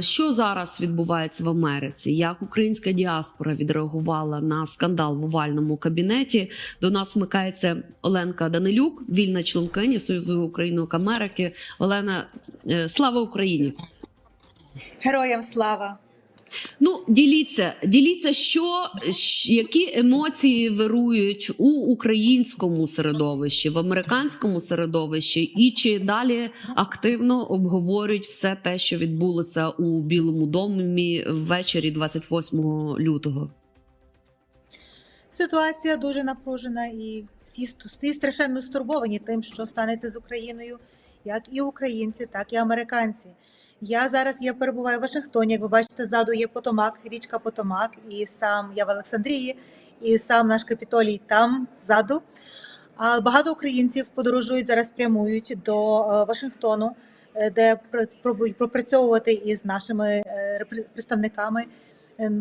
Що зараз відбувається в Америці? Як українська діаспора відреагувала на скандал в овальному кабінеті? До нас вмикається Оленка Данилюк, вільна членкиня Союзу Українок Америки. Олена, е, слава Україні! Героям слава! Ну, діліться, діліться, що які емоції вирують у українському середовищі, в американському середовищі, і чи далі активно обговорюють все те, що відбулося у Білому домі ввечері 28 лютого. Ситуація дуже напружена, і всі, всі страшенно стурбовані тим, що станеться з Україною, як і українці, так і американці. Я зараз я перебуваю в Вашингтоні. Як ви бачите, ззаду є Потомак, річка Потомак, і сам я в Олександрії, і сам наш капітолій там ззаду. А багато українців подорожують зараз, прямують до е, Вашингтону, е, де пропрацьовувати із нашими е, представниками е,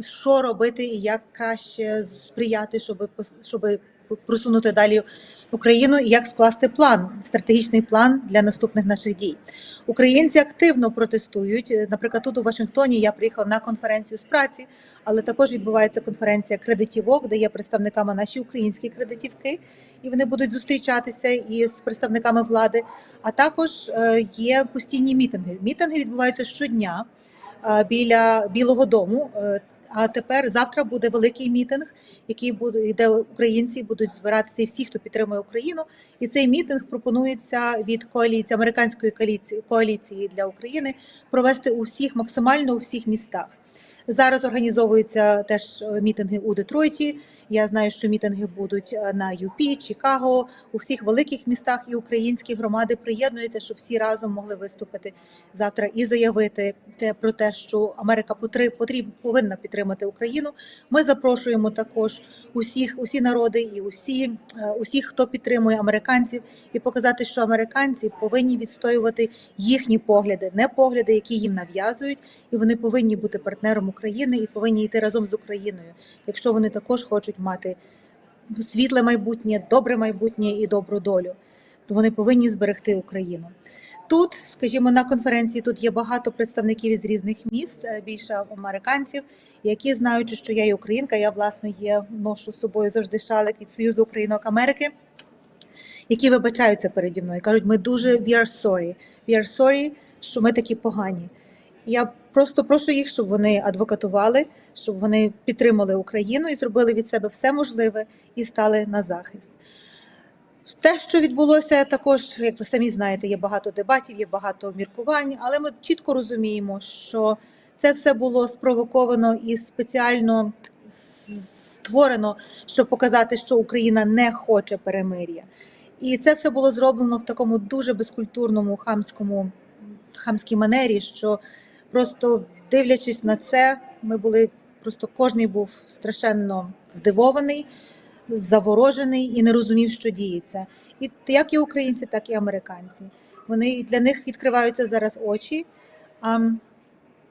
що робити і як краще сприяти, щоб щоб просунути далі Україну, і як скласти план, стратегічний план для наступних наших дій. Українці активно протестують. Наприклад, тут у Вашингтоні я приїхала на конференцію з праці, але також відбувається конференція кредитівок, де є представниками наші українські кредитівки, і вони будуть зустрічатися із представниками влади. А також е, є постійні мітинги. Мітинги відбуваються щодня е, біля Білого Дому. А тепер завтра буде великий мітинг, який буде де українці будуть збиратися і всі, хто підтримує Україну. І цей мітинг пропонується від коаліції американської коаліції для України провести у всіх максимально у всіх містах. Зараз організовуються теж е, мітинги у Детройті. Я знаю, що мітинги будуть е, на ЮПі, Чикаго, у всіх великих містах і українські громади приєднуються, щоб всі разом могли виступити завтра і заявити те про те, що Америка потри- потріб, повинна підтримати Україну. Ми запрошуємо також усіх, усі народи і усі, е, усіх, хто підтримує американців, і показати, що американці повинні відстоювати їхні погляди, не погляди, які їм нав'язують, і вони повинні бути партнером України і повинні йти разом з Україною, якщо вони також хочуть мати світле майбутнє, добре майбутнє і добру долю. То вони повинні зберегти Україну. Тут, скажімо, на конференції тут є багато представників із різних міст, е, більше американців, які знаючи, що я є українка, я власне є ношу з собою завжди шалик від Союзу Українок Америки, які вибачаються переді мною. кажуть, ми дуже we are sorry, we are sorry, що ми такі погані. Я просто прошу їх, щоб вони адвокатували, щоб вони підтримали Україну і зробили від себе все можливе і стали на захист. Те, що відбулося, також, як ви самі знаєте, є багато дебатів, є багато міркувань, але ми чітко розуміємо, що це все було спровоковано і спеціально створено, щоб показати, що Україна не хоче перемир'я. І це все було зроблено в такому дуже безкультурному хамському хамській манері, що просто дивлячись на це, ми були просто кожний був страшенно здивований заворожений і не розумів, що діється. І як і українці, так і американці. Вони для них відкриваються зараз очі. А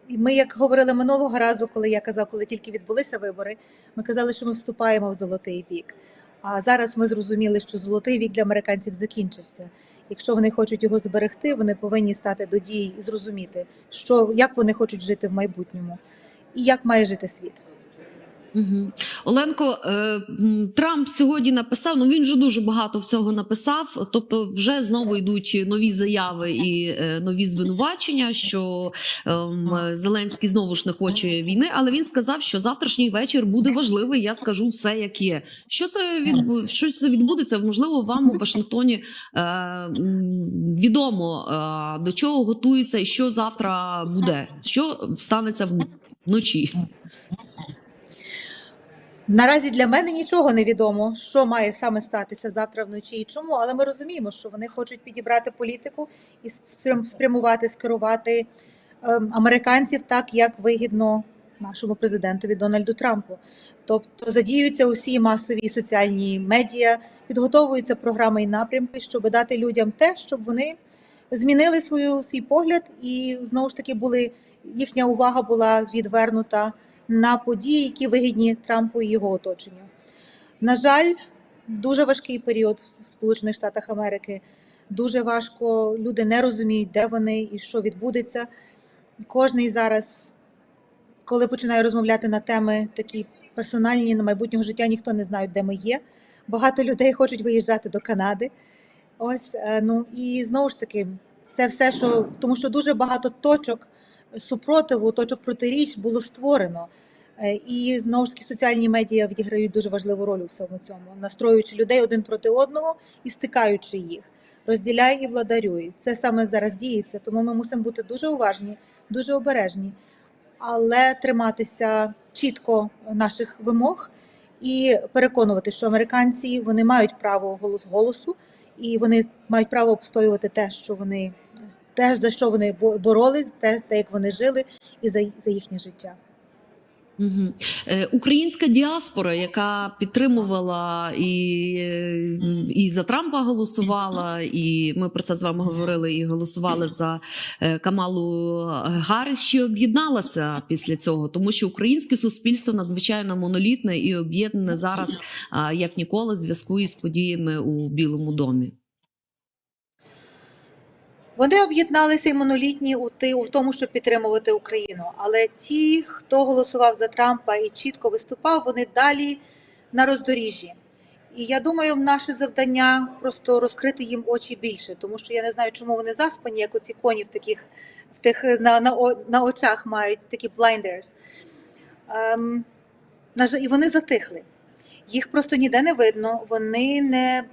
ми, як говорили минулого разу, коли я казав, коли тільки відбулися вибори, ми казали, що ми вступаємо в золотий вік. А зараз ми зрозуміли, що золотий вік для американців закінчився. Якщо вони хочуть його зберегти, вони повинні стати до дії і зрозуміти, що як вони хочуть жити в майбутньому, і як має жити світ. Угу. Оленко, е, Трамп сьогодні написав. Ну він вже дуже багато всього написав. Тобто, вже знову йдуть нові заяви і е, нові звинувачення, що ем, Зеленський знову ж не хоче війни. Але він сказав, що завтрашній вечір буде важливий. Я скажу все, як є. Що це відбу... що це відбудеться? Можливо, вам у Вашингтоні е, відомо до чого готується і що завтра буде, що станеться вночі. Наразі для мене нічого не відомо, що має саме статися завтра вночі і чому, але ми розуміємо, що вони хочуть підібрати політику і спрям- спрямувати, скерувати ем, американців так, як вигідно нашому президентові Дональду Трампу. Тобто задіюються усі масові соціальні медіа, підготовуються програми і напрямки, щоб дати людям те, щоб вони змінили свою свій погляд, і знову ж таки були їхня увага була відвернута на події, які вигідні Трампу і його оточенню. На жаль, дуже важкий період в Сполучених Штатах Америки. Дуже важко люди не розуміють, де вони і що відбудеться. кожний зараз, коли починає розмовляти на теми такі персональні на майбутнього життя, ніхто не знає, де ми є. Багато людей хочуть виїжджати до Канади. Ось е, ну і знову ж таки, це все, що тому що дуже багато точок супротиву, точок протиріч було створено. Е, І знову ж таки соціальні медіа відіграють дуже важливу роль у всьому цьому, настроюючи людей один проти одного і стикаючи їх. Розділяй і владарюй. Це саме зараз діється, тому ми мусимо бути дуже уважні, дуже обережні, але триматися чітко наших вимог і переконувати, що американці вони мають право голос голосу, і вони мають право обстоювати те, що вони те, за що вони бо- боролись, те, те, як вони жили, і за, за їхнє життя. Угу. Українська діаспора, яка підтримувала і, і за Трампа голосувала, і ми про це з вами говорили, і голосували за е, Камалу Гарріс, ще об'єдналася після цього, тому що українське суспільство надзвичайно монолітне і об'єднане зараз як ніколи зв'язку із подіями у Білому домі. Вони об'єдналися і монолітні у тому, щоб підтримувати Україну. Але ті, хто голосував за Трампа і чітко виступав, вони далі на роздоріжжі. І я думаю, наше завдання просто розкрити їм очі більше, тому що я не знаю, чому вони заспані, як оці коні в таких в тих на, на, на очах мають такі blinders. Ем, і вони затихли. Їх просто ніде не видно. Вони не,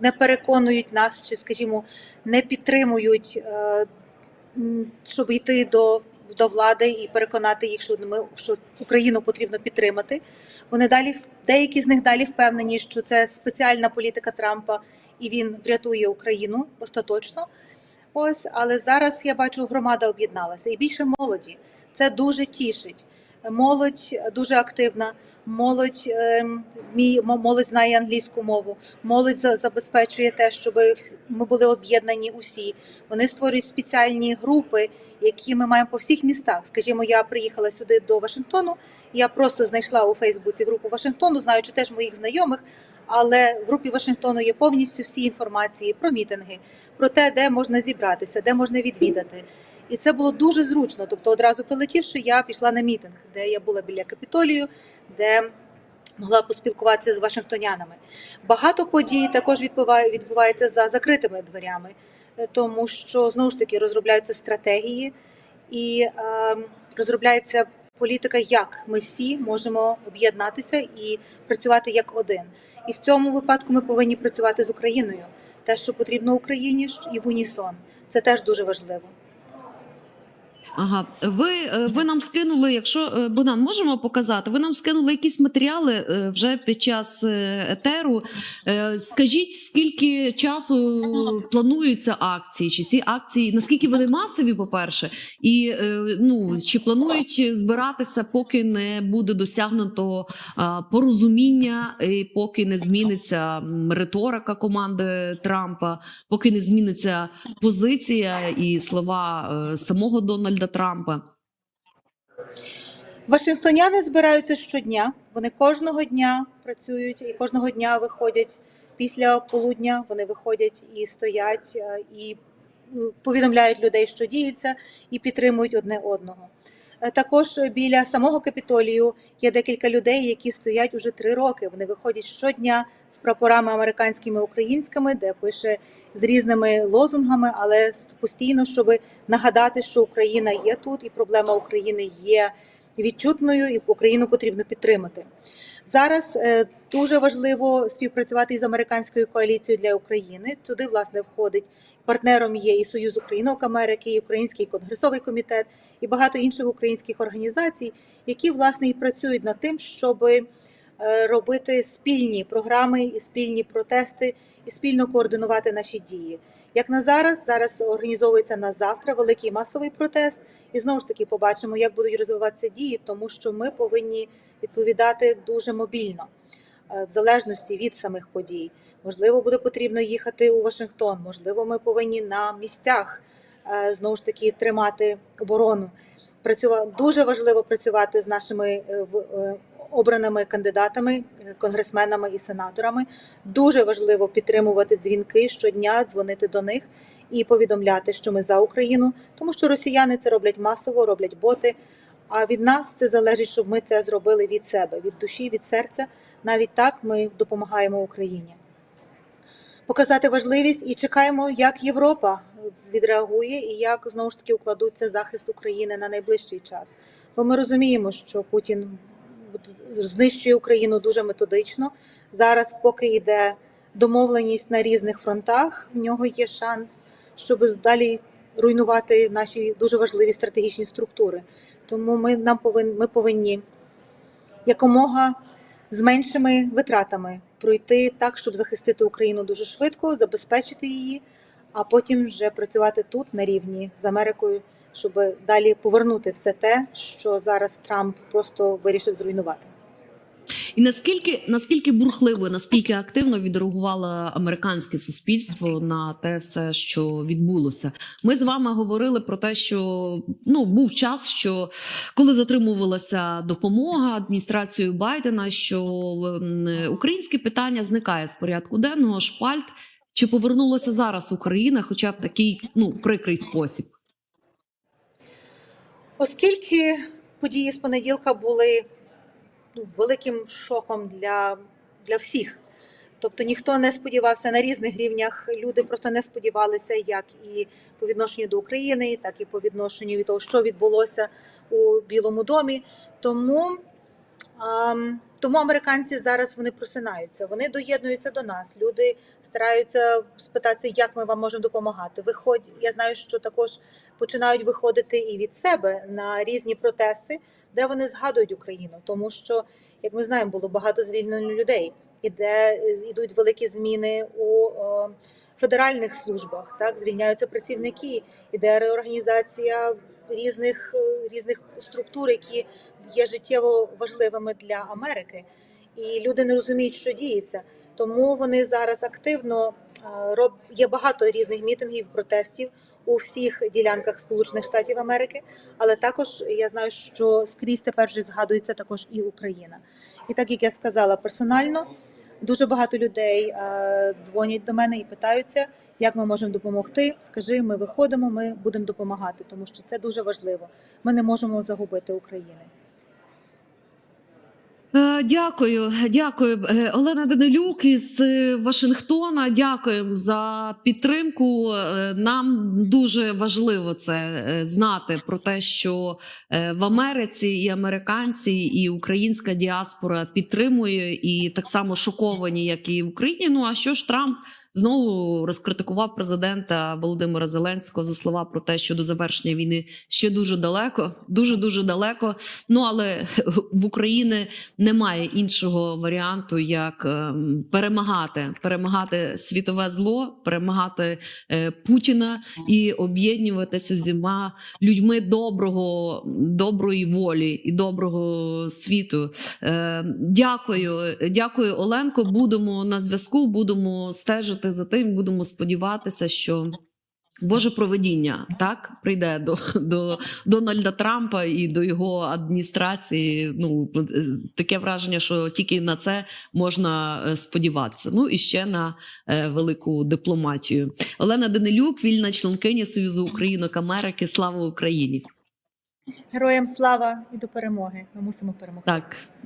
не переконують нас, чи, скажімо, не підтримують, е, щоб йти до, до влади і переконати їх, що ми що Україну потрібно підтримати. Вони далі деякі з них далі впевнені, що це спеціальна політика Трампа, і він врятує Україну остаточно. Ось, але зараз я бачу, громада об'єдналася і більше молоді. Це дуже тішить. Молодь дуже активна. Молодь ем, мо- молодь знає англійську мову. Молодь за- забезпечує те, щоб ми були об'єднані усі. Вони створюють спеціальні групи, які ми маємо по всіх містах. Скажімо, я приїхала сюди до Вашингтону. Я просто знайшла у Фейсбуці групу Вашингтону, знаючи теж моїх знайомих. Але в групі Вашингтону є повністю всі інформації про мітинги, про те, де можна зібратися, де можна відвідати. І це було дуже зручно. Тобто, одразу прилетівши, я пішла на мітинг, де я була біля капітолію, де могла поспілкуватися з вашингтонянами. Багато подій також відбуває- відбувається за закритими дверями, е, тому що знову ж таки розробляються стратегії і е, розробляється політика, як ми всі можемо об'єднатися і працювати як один. І в цьому випадку ми повинні працювати з Україною. Те, що потрібно Україні, і в унісон. Це теж дуже важливо. Ага, ви, е, ви нам скинули, якщо е, Богдан, можемо показати, ви нам скинули якісь матеріали е, вже під час етеру. Скажіть, скільки часу плануються акції? Чи ці акції наскільки вони масові, по-перше, і е, ну чи планують збиратися, поки не буде досягнуто порозуміння, і поки не зміниться риторика команди Трампа, поки не зміниться позиція і слова самого Дональда Трампа. Вашингтоняни збираються щодня. Вони кожного дня працюють і кожного дня виходять після полудня. Вони виходять і стоять е, і повідомляють людей, що діється, і підтримують одне одного. Е, Також біля самого капітолію є декілька людей, які стоять уже три роки. Вони виходять щодня з прапорами американськими українськими, де пише з різними лозунгами, але постійно, щоб нагадати, що Україна є тут, і проблема України є відчутною, і Україну потрібно підтримати. Зараз е, дуже важливо співпрацювати із американською коаліцією для України. Туди власне входить партнером є і Союз Українок Америки, і Український конгресовий комітет, і багато інших українських організацій, які власне і працюють над тим, щоб робити спільні програми і спільні протести, і спільно координувати наші дії. Як на зараз, зараз організовується на завтра великий масовий протест, і знову ж таки побачимо, як будуть розвиватися дії, тому що ми повинні відповідати дуже мобільно. е, В залежності від самих подій, можливо, буде потрібно їхати у Вашингтон. Можливо, ми повинні на місцях е, знову ж таки тримати оборону, працювати дуже важливо працювати з нашими е, е, обраними кандидатами, е, конгресменами і сенаторами. Дуже важливо підтримувати дзвінки щодня, дзвонити до них і повідомляти, що ми за Україну, тому що росіяни це роблять масово, роблять боти. А від нас це залежить, щоб ми це зробили від себе, від душі, від серця. Навіть так ми допомагаємо Україні. Показати важливість і чекаємо, як Європа відреагує і як знову ж таки укладуться захист України на найближчий час. Бо ми розуміємо, що Путін знищує Україну дуже методично. Зараз, поки йде домовленість на різних фронтах, в нього є шанс, щоб далі руйнувати наші дуже важливі стратегічні структури. Тому ми нам повинні, ми повинні якомога з меншими витратами пройти так, щоб захистити Україну дуже швидко, забезпечити її, а потім вже працювати тут на рівні з Америкою, щоб далі повернути все те, що зараз Трамп просто вирішив зруйнувати. І наскільки наскільки бурхливо, наскільки активно відреагувало американське суспільство на те все, що відбулося? Ми з вами говорили про те, що ну був час, що коли затримувалася допомога адміністрацією Байдена, що ем, українське питання зникає з порядку денного шпальт. Чи повернулася зараз Україна, хоча в такий ну прикрий спосіб? Оскільки події з понеділка були ну, великим шоком для, для всіх. Тобто ніхто не сподівався на різних рівнях. Люди просто не сподівалися, як і по відношенню до України, так і по відношенню від того, що відбулося у Білому домі. Тому, тому американці зараз вони просинаються, вони доєднуються до нас. Люди стараються спитатися, як ми вам можемо допомагати. Виходь, я знаю, що також починають виходити і від себе на різні протести, де вони згадують Україну, тому що, як ми знаємо, було багато звільнено людей, і де йдуть великі зміни у е, федеральних службах. Так звільняються працівники, іде реорганізація різних е, різних структур, які є життєво важливими для Америки, і люди не розуміють, що діється. Тому вони зараз активно е, роб є багато різних мітингів, протестів у всіх ділянках Сполучених Штатів Америки, але також я знаю, що скрізь тепер вже згадується також і Україна. І так як я сказала персонально, дуже багато людей е, дзвонять до мене і питаються, як ми можемо допомогти. Скажи, ми виходимо, ми будемо допомагати, тому що це дуже важливо. Ми не можемо загубити України. Дякую, дякую, Е, Олена Данилюк із е, Вашингтона. Дякуємо за підтримку. Е, Нам дуже важливо це знати про те, що в Америці і американці, і українська діаспора підтримує, і так само шоковані, як і в Україні. Ну а що ж Трамп? Знову розкритикував президента Володимира Зеленського за слова про те, що до завершення війни ще дуже далеко, дуже дуже далеко. Ну але в Україні немає іншого варіанту, як ем, перемагати, перемагати світове зло, перемагати е, Путіна і об'єднуватися з усіма людьми доброго, доброї волі і доброго світу. Е, дякую, дякую, Оленко. Будемо на зв'язку, будемо стежити за тим, будемо сподіватися, що. Боже проведіння так прийде до, до Дональда Трампа і до його адміністрації. Ну е, таке враження, що тільки на це можна е, сподіватися. Ну і ще на е, велику дипломатію. Олена Данилюк, вільна членкиня Союзу Українок Америки. Слава Україні! Героям слава і до перемоги. Ми мусимо перемогти. Так